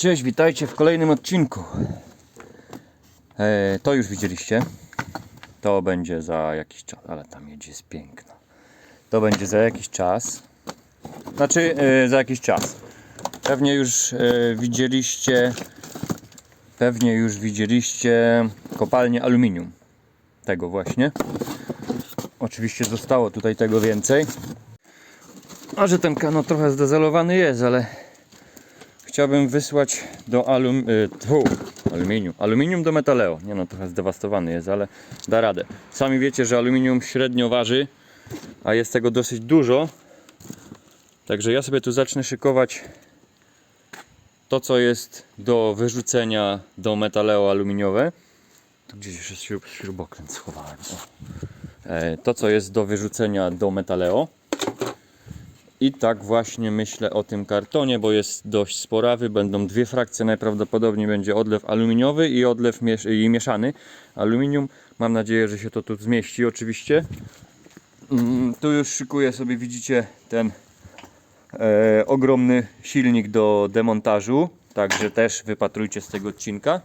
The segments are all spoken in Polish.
Cześć, witajcie w kolejnym odcinku. E, to już widzieliście. To będzie za jakiś czas, ale ta miedź jest piękna. To będzie za jakiś czas. Znaczy, e, za jakiś czas. Pewnie już e, widzieliście, pewnie już widzieliście kopalnię aluminium. Tego właśnie. Oczywiście zostało tutaj tego więcej. A że ten kanał trochę zdezelowany jest, ale chciałbym wysłać do alum... Y, tu, aluminium. Aluminium do metaleo. Nie no, trochę zdewastowany jest, ale da radę. Sami wiecie, że aluminium średnio waży, a jest tego dosyć dużo. Także ja sobie tu zacznę szykować to, co jest do wyrzucenia do metaleo aluminiowe. Tu gdzieś jeszcze śrub, śrubokręt schowałem. O. E, to, co jest do wyrzucenia do metaleo. I tak właśnie myślę o tym kartonie, bo jest dość sporawy. Będą dwie frakcje, najprawdopodobniej będzie odlew aluminiowy i odlew miesz i mieszany aluminium. Mam nadzieję, że się to tu zmieści oczywiście. Mm, Tu już szykuję sobie, widzicie, ten e, ogromny silnik do demontażu. Także też wypatrujcie z tego odcinka.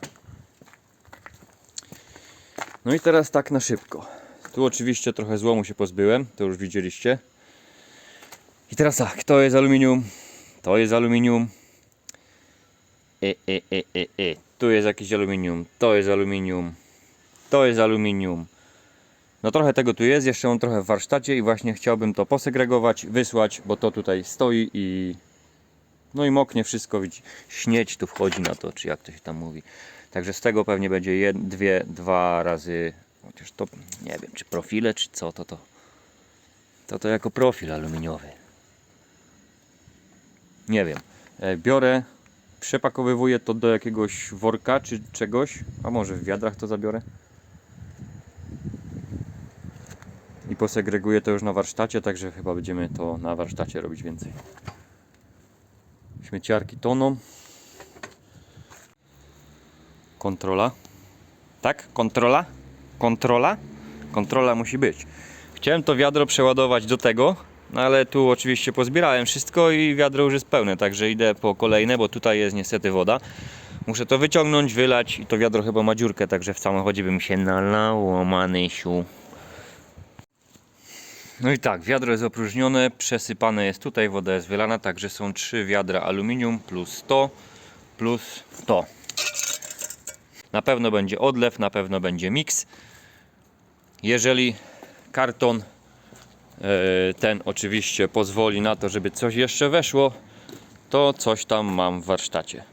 No i teraz tak na szybko. Tu oczywiście trochę złomu się pozbyłem, to już widzieliście. I teraz tak, to jest aluminium, to jest aluminium. E, e, e, e, e. Tu jest jakieś aluminium, to jest aluminium, to jest aluminium. No trochę tego tu jest, jeszcze mam trochę w warsztacie i właśnie chciałbym to posegregować, wysłać, bo to tutaj stoi i no i moknie wszystko, widzi. Śnieć tu wchodzi na to, czy jak to się tam mówi. Także z tego pewnie będzie jed, dwie, dwa razy, chociaż to nie wiem, czy profile, czy co, to to. To to jako profil aluminiowy. Nie wiem. E, Biorę, przepakowywuję to do jakiegoś worka czy czegoś, a może w wiadrach to zabiorę. I posegreguję to już na warsztacie, także chyba będziemy to na warsztacie robić więcej. Śmieciarki toną. Kontrola. Tak? Kontrola? Kontrola? Kontrola musi być. Chciałem to wiadro przeładować do tego, no ale tu oczywiście pozbierałem wszystko i wiadro już jest pełne, także idę po kolejne, bo tutaj jest niestety woda. Muszę to wyciągnąć, wylać i to wiadro chyba ma dziurkę, także w samochodzie bym się nalało, manysiu. No i tak, wiadro jest opróżnione, przesypane jest tutaj, woda jest wylana, także są trzy wiadra aluminium plus to, plus to. Na pewno będzie odlew, na pewno będzie miks. Jeżeli karton ten oczywiście pozwoli na to, żeby coś jeszcze weszło, to coś tam mam w warsztacie.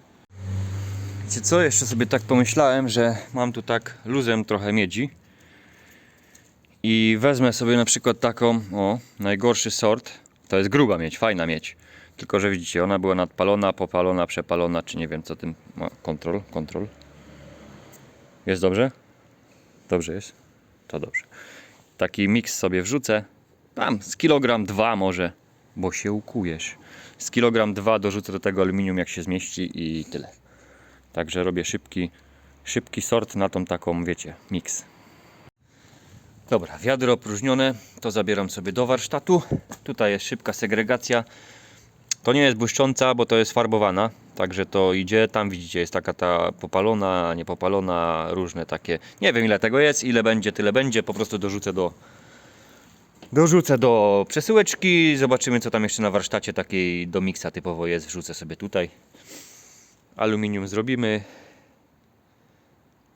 Wiecie co, jeszcze sobie tak pomyślałem, że mam tu tak luzem trochę miedzi i wezmę sobie na przykład taką, o, najgorszy sort, to jest gruba miedź, fajna miedź, tylko że widzicie, ona była nadpalona, popalona, przepalona, czy nie wiem co tym, kontrol, kontrol. Jest dobrze? Dobrze jest? To dobrze. Taki miks sobie wrzucę, tam z kilogram dwa może, bo się ukujesz. Z kilogram dwa dorzucę do tego aluminium jak się zmieści i tyle. Także robię szybki, szybki sort na tą taką, wiecie, miks. Dobra, wiadro opróżnione, to zabieram sobie do warsztatu. Tutaj jest szybka segregacja. To nie jest błyszcząca, bo to jest farbowana, także to idzie. Tam widzicie, jest taka ta popalona, niepopalona, różne takie. Nie wiem ile tego jest, ile będzie, tyle będzie. Po prostu dorzucę do, dorzucę do przesyłeczki. Zobaczymy co tam jeszcze na warsztacie takiej do miksa typowo jest. Wrzucę sobie tutaj. Aluminium zrobimy.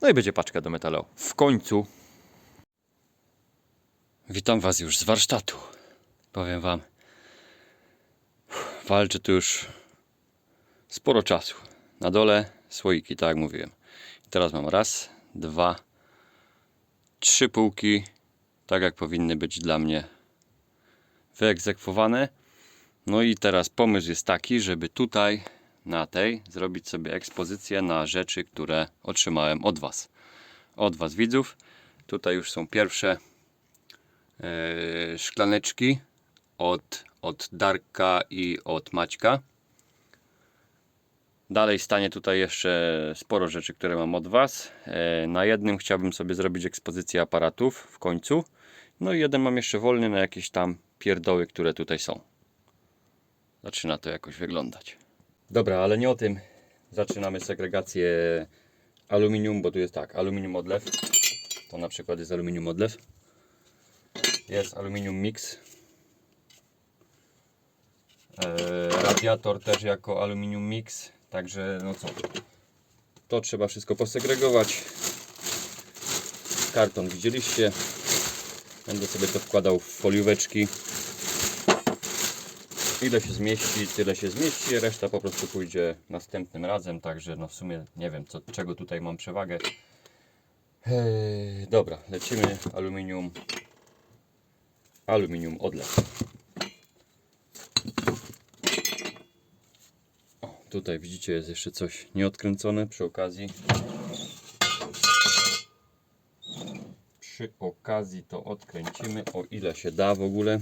No i będzie paczka do metalu. W końcu Witam Was już z warsztatu. Powiem Wam, walczę tu już sporo czasu. Na dole słoiki, tak jak mówiłem. I teraz mam raz, dwa, trzy półki, tak jak powinny być dla mnie wyegzekwowane. No i teraz pomysł jest taki, żeby tutaj na tej zrobić sobie ekspozycję na rzeczy, które otrzymałem od Was. Od Was widzów. Tutaj już są pierwsze e, szklaneczki od, od Darka i od Maćka. Dalej stanie tutaj jeszcze sporo rzeczy, które mam od Was. E, Na jednym chciałbym sobie zrobić ekspozycję aparatów w końcu. No i jeden mam jeszcze wolny na jakieś tam pierdoły, które tutaj są. Zaczyna to jakoś wyglądać. Dobra, ale nie o tym. zaczynamy segregację aluminium, bo tu jest tak, aluminium odlew. To na przykład jest aluminium odlew. Jest aluminium mix. Eee, radiator też jako aluminium mix. Także no co, to trzeba wszystko posegregować. Karton widzieliście. Będę sobie to wkładał w folióweczki. Ile się zmieści, tyle się zmieści, reszta po prostu pójdzie następnym razem, także no w sumie nie wiem co, czego tutaj mam przewagę. Eee, dobra, lecimy aluminium. Aluminium odlew. O, tutaj widzicie jest jeszcze coś nieodkręcone przy okazji. Przy okazji to odkręcimy o ile się da w ogóle.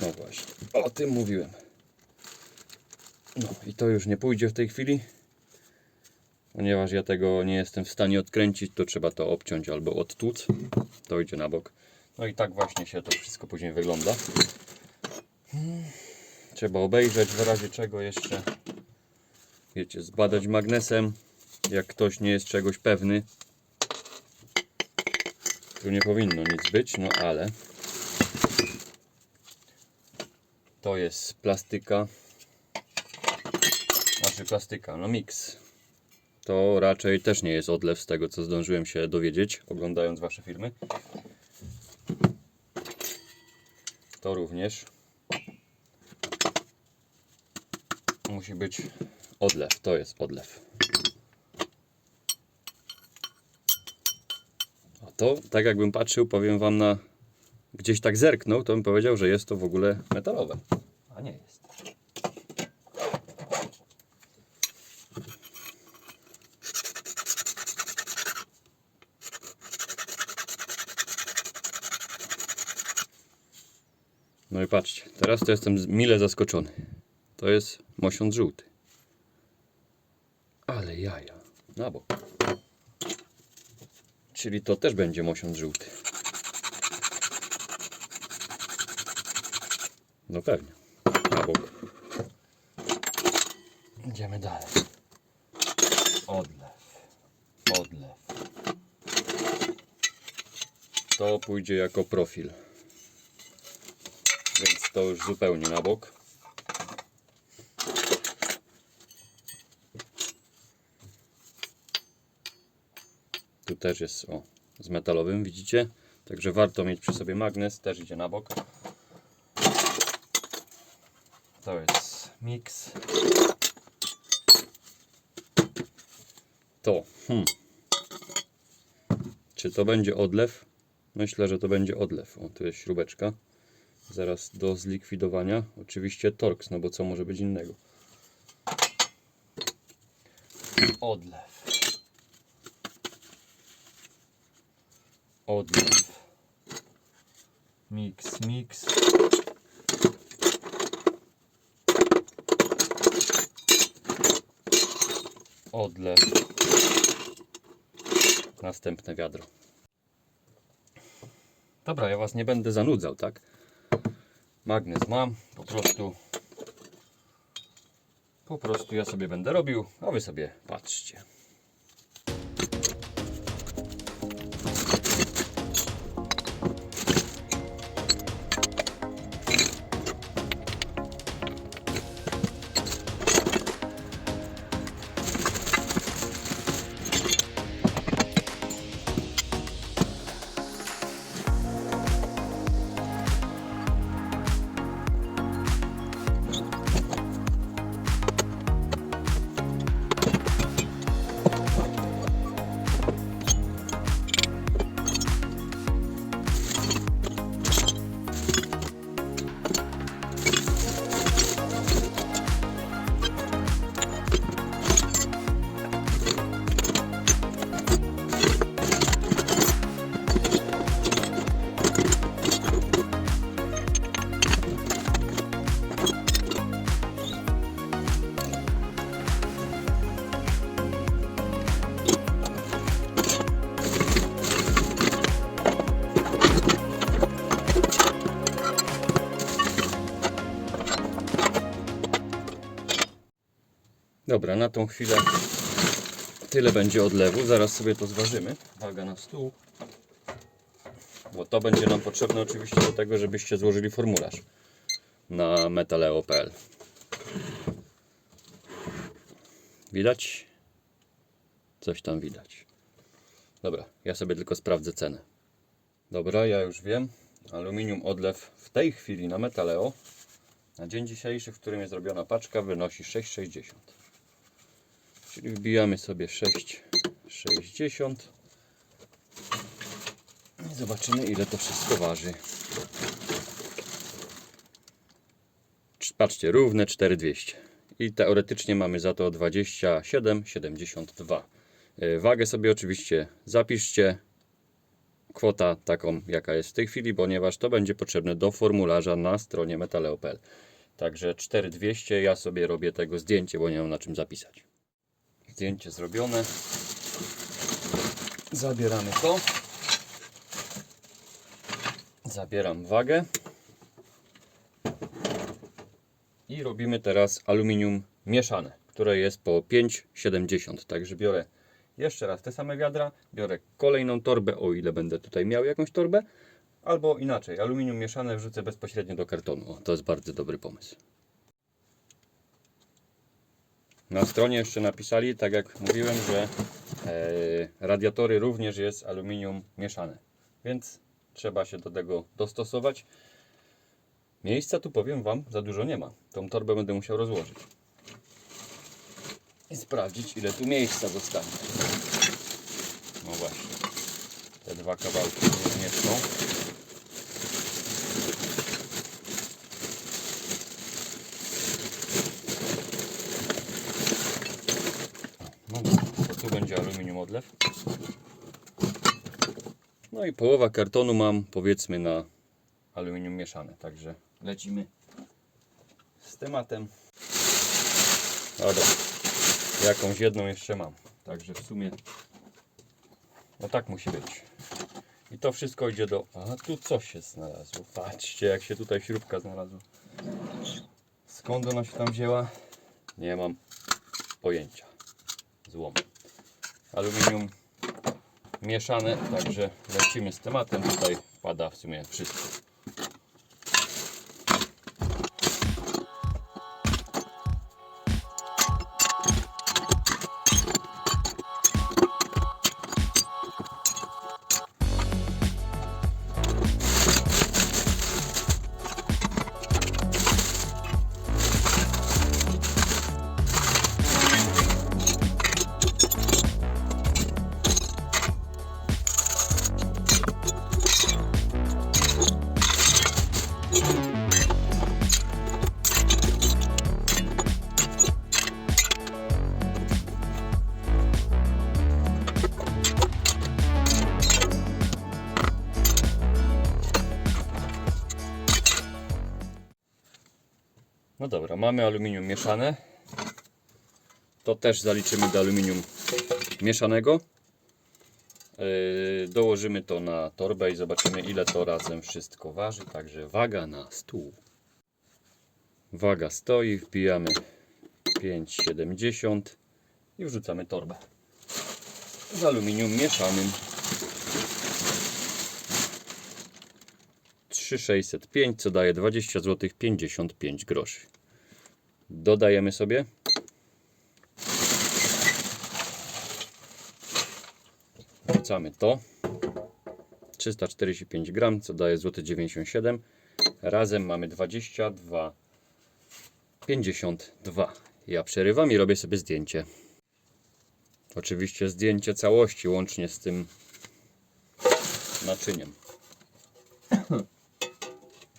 No właśnie, o tym mówiłem. No i to już nie pójdzie w tej chwili. Ponieważ ja tego nie jestem w stanie odkręcić, to trzeba to obciąć albo odtłuc. To idzie na bok. No i tak właśnie się to wszystko później wygląda. Trzeba obejrzeć w razie czego jeszcze. Wiecie, zbadać magnesem. Jak ktoś nie jest czegoś pewny. Tu nie powinno nic być, no ale to jest plastyka. Znaczy plastyka, no miks. To raczej też nie jest odlew z tego co zdążyłem się dowiedzieć, oglądając Wasze filmy. To również musi być odlew. To jest odlew. To, tak jakbym patrzył, powiem Wam na gdzieś tak zerknął, to bym powiedział, że jest to w ogóle metalowe. A nie jest. No i patrzcie, teraz to jestem mile zaskoczony. To jest mosiąc żółty. Ale jaja. Na bok. Czyli to też będzie mosiąc żółty. No pewnie. Na bok. Idziemy dalej. Odlew. Odlew. To pójdzie jako profil. Więc to już zupełnie na bok. Tu też jest o, z metalowym, widzicie? Także warto mieć przy sobie magnes, też idzie na bok. To jest mix. To. Hmm. Czy to będzie odlew? Myślę, że to będzie odlew. O, tu jest śrubeczka. Zaraz do zlikwidowania. Oczywiście Torx, no bo co może być innego? Odlew. Odlew. Mix, mix. Odlew. Następne wiadro. Dobra, ja Was nie będę zanudzał, tak? Magnes mam, po prostu po prostu ja sobie będę robił, a Wy sobie patrzcie. Tą chwilę tyle będzie odlewu. Zaraz sobie to zważymy. Waga na stół. Bo to będzie nam potrzebne oczywiście do tego, żebyście złożyli formularz na metaleo.pl. Widać? Coś tam widać. Dobra, ja sobie tylko sprawdzę cenę. Dobra, ja już wiem. Aluminium odlew w tej chwili na metaleo na dzień dzisiejszy, w którym jest zrobiona paczka, wynosi 6,60. Czyli wbijamy sobie 6,60 i zobaczymy ile to wszystko waży. Patrzcie, równe 4200. I teoretycznie mamy za to 27,72. Yy, Wagę sobie oczywiście zapiszcie. Kwota taką, jaka jest w tej chwili, ponieważ to będzie potrzebne do formularza na stronie metaleo.pl. Także 4200 ja sobie robię tego zdjęcie, bo nie mam na czym zapisać. Zdjęcie zrobione. Zabieramy to. Zabieram wagę. I robimy teraz aluminium mieszane, które jest po 5,70. Także biorę jeszcze raz te same wiadra, biorę kolejną torbę, o ile będę tutaj miał jakąś torbę, albo inaczej, aluminium mieszane wrzucę bezpośrednio do kartonu. O, to jest bardzo dobry pomysł. Na stronie jeszcze napisali, tak jak mówiłem, że e, radiatory również jest aluminium mieszane, więc trzeba się do tego dostosować. Miejsca tu powiem Wam za dużo nie ma. Tą torbę będę musiał rozłożyć i sprawdzić ile tu miejsca zostanie. No właśnie, te dwa kawałki nie zmieszczą. No, to tu będzie aluminium odlew. No i połowa kartonu mam powiedzmy na aluminium mieszane, także lecimy z tematem. Dobra, jakąś jedną jeszcze mam, także w sumie no tak musi być. I to wszystko idzie do... A tu coś się znalazło, patrzcie jak się tutaj śrubka znalazła. Skąd ona się tam wzięła? Nie mam pojęcia. Złom. Aluminium mieszane, także lecimy z tematem. Tutaj pada w sumie wszystko. No dobra, mamy aluminium mieszane. To też zaliczymy do aluminium mieszanego. Yy, dołożymy to na torbę i zobaczymy ile to razem wszystko waży. Także waga na stół. Waga stoi, wbijamy 5,70 i wrzucamy torbę z aluminium mieszanym. 3605, co daje 20 zł 55 groszy. Dodajemy sobie. Wrzucamy to. 345 gram, co daje złoty 97. Razem mamy 22 52. Ja przerywam i robię sobie zdjęcie. Oczywiście zdjęcie całości łącznie z tym naczyniem.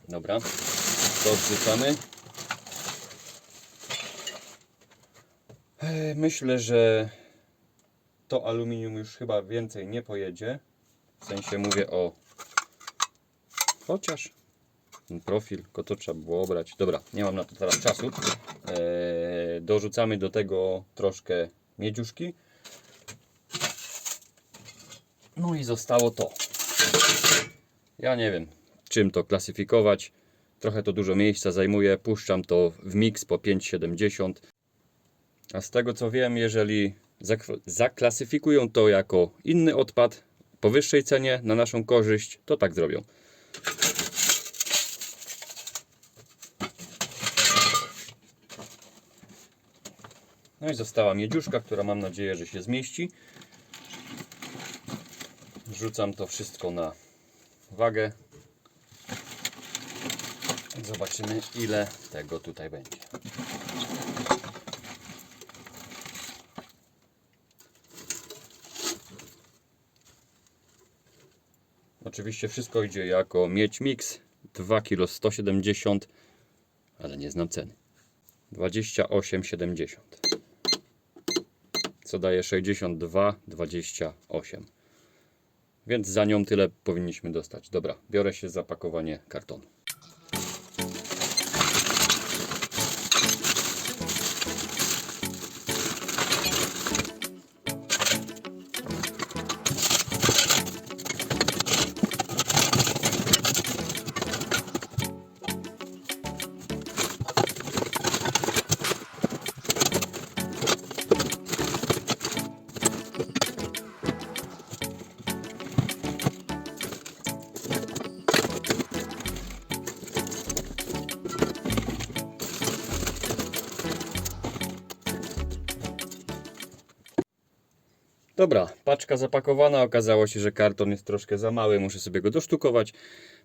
Dobra, to wrzucamy. E, Myślę, że to aluminium już chyba więcej nie pojedzie. W sensie mówię o. Chociaż profil, tylko to trzeba było obrać. Dobra, nie mam na to teraz czasu. E, dorzucamy do tego troszkę miedziuszki. No i zostało to. Ja nie wiem, czym to klasyfikować. Trochę to dużo miejsca zajmuje. Puszczam to w mix po 5,70. A z tego co wiem, jeżeli zak- zaklasyfikują to jako inny odpad po wyższej cenie na naszą korzyść, to tak zrobią. No i została miedziuszka, która mam nadzieję, że się zmieści. Rzucam to wszystko na wagę. Zobaczymy ile tego tutaj będzie. Oczywiście wszystko idzie jako miedź mix 2 kg 170 ale nie znam ceny. 28,70 co daje 62,28 więc za nią tyle powinniśmy dostać. Dobra, biorę się za pakowanie kartonu Dobra, paczka zapakowana. Okazało się, że karton jest troszkę za mały. Muszę sobie go dosztukować.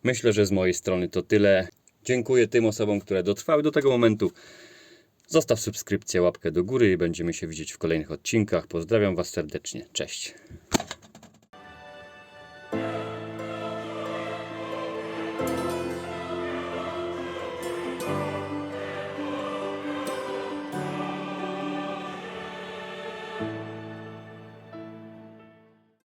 Myślę, że z mojej strony to tyle. Dziękuję tym osobom, które dotrwały do tego momentu. Zostaw subskrypcję, łapkę do góry i będziemy się widzieć w kolejnych odcinkach. Pozdrawiam Was serdecznie. Cześć.